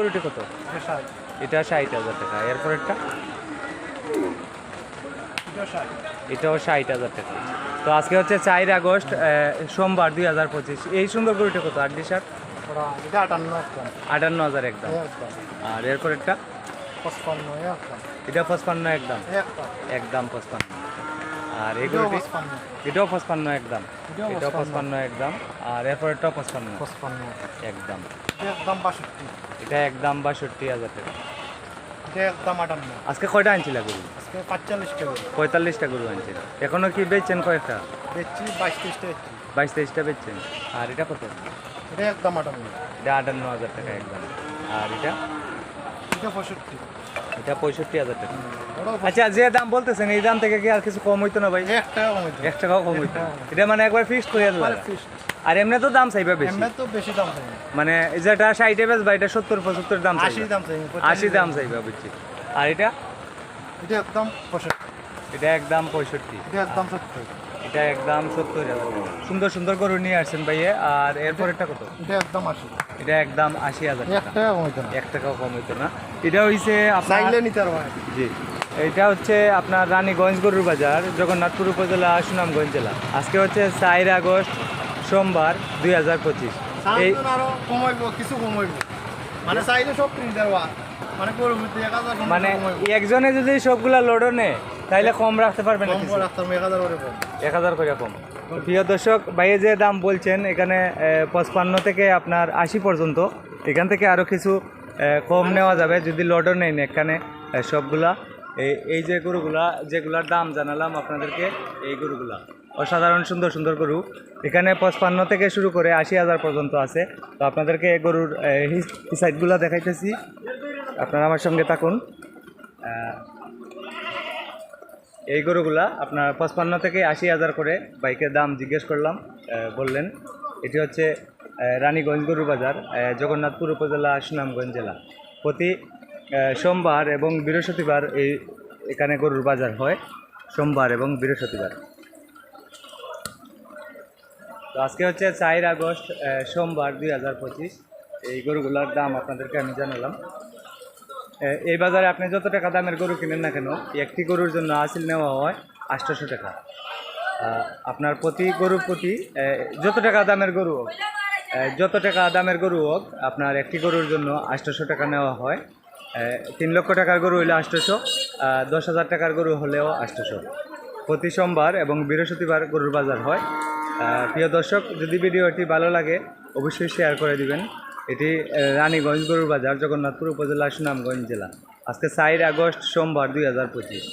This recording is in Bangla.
গরুটি কত? এটা ষাট হাজার টাকা। এরপরেরটা? এটাও ষাট হাজার টাকা। তো আজকে হচ্ছে চার আগস্ট সোমবার দুই হাজার পঁচিশ। এই সুন্দর গরুটা কত? আট শার্ট আটান্ন হাজার একদম। আর এরপরেরটা? পঁচপান্ন এটা পঁচপান্ন একদম। একদম। একদম পঁচপান্ন। আর এই এটাও পঁচপান্ন। এটাও একদম। এটাও এটাও পঁচপান্ন। একদম। আর এরপরেরটাও পঁচপান্ন। পঁচপান্ন। একদম। এটা একদম বাষট্টি। এটা একদম বাষট্টি হাজার টাকা। আজকে কয়টা আনছিল গরু? আজকে পঁয়তাল্লিশটা গরু। আনছিল। এখনও কি বেচছেন কয়েকটা বেচছি বাইশ তেইশটা বেচছি। বাইশ তেইশটা বেচছেন। আর এটা কত? এটা একদম আটান্ন। এটা আটান্ন হাজার টাকা একদম। আর এটা? এটা পঁয়ষট্টি। হাজার টাকা। আচ্ছা যে দাম বলতেছেন এই দাম থেকে কি আর কিছু কম হইতো না ভাই? এক টাকাও কম হইতো এটা মানে একবার ফিক্সড করে দিলাম আর এমনি তো দাম চাইবে বেশি। এমনি তো বেশি দাম চাই মানে যেটা ষাটে বেচ বা এটা সত্তর পঁচাত্তর দাম আশি চাইবে দাম চাই আশি দাম চাইবে। বুঝছি। আর এটা? এটা একদম পঁয়ষট্টি। এটা একদম পঁয়ষট্টি। এটা একদম সত্তর। এটা একদম সত্তর হাজার সুন্দর সুন্দর গরু নিয়ে আসছেন ভাইয়ে আর এরপর এটা কত? এটা একদম আশি। এটা একদম আশি হাজার এক টাকা কমাইতে না। এক টাকাও কম হইতো না। এটা হইছে আপনার নিতে জি। এটা হচ্ছে আপনার রানীগঞ্জ গরুর বাজার জগন্নাথপুর উপজেলা সুনামগঞ্জ জেলা। আজকে হচ্ছে চার আগস্ট সোমবার দুই হাজার পঁচিশ। এই কিছু কমাইবো মানে চাইলে সব কিনতে মানে মানে একজনে যদি সবগুলা লোডও তাহলে কম রাখতে পারবেন এক হাজার করে কম। এক হাজার করে কম। প্রিয় দর্শক বাইরে যে দাম বলছেন এখানে পঁচপান্ন থেকে আপনার আশি পর্যন্ত। এখান থেকে আরও কিছু কম নেওয়া যাবে যদি লডও নেই এখানে সবগুলা। এই এই যে গরুগুলা যেগুলার দাম জানালাম আপনাদেরকে এই গরুগুলা। অসাধারণ সুন্দর সুন্দর গরু। এখানে পঁচপান্ন থেকে শুরু করে আশি হাজার পর্যন্ত আছে। তো আপনাদেরকে এই গরুর সাইডগুলো দেখাইতেছি। আপনারা আমার সঙ্গে থাকুন। এই গরুগুলা আপনার পঁচপান্ন থেকে আশি হাজার করে বাইকের দাম জিজ্ঞেস করলাম বললেন। এটি হচ্ছে রানীগঞ্জ গরু বাজার জগন্নাথপুর উপজেলা, সুনামগঞ্জ জেলা। প্রতি সোমবার এবং বৃহস্পতিবার এই, এখানে গরুর বাজার হয়, সোমবার এবং বৃহস্পতিবার। তো আজকে হচ্ছে চার আগস্ট সোমবার দুই হাজার পঁচিশ। এই গরুগুলার দাম আপনাদেরকে আমি জানালাম। এই বাজারে আপনি যত টাকা দামের গরু কিনেন না কেন, একটি গরুর জন্য আসিল নেওয়া হয় আটশোশো টাকা। আপনার প্রতি গরুর প্রতি যত টাকা দামের গরু হোক যত টাকা দামের গরু হোক, আপনার একটি গরুর জন্য আটশোশো টাকা নেওয়া হয়। তিন লক্ষ টাকার গরু হলে আটশোশো দশ হাজার টাকার গরু হলেও আটশোশো। প্রতি সোমবার এবং বৃহস্পতিবার গরুর বাজার হয়। প্রিয় দর্শক, যদি ভিডিওটি ভালো লাগে, অবশ্যই শেয়ার করে দিবেন। এটি রানীগঞ্জ গরুর বাজার জগন্নাথপুর উপজেলা সুনামগঞ্জ জেলা। আজকে চার আগস্ট সোমবার দুই হাজার পঁচিশ।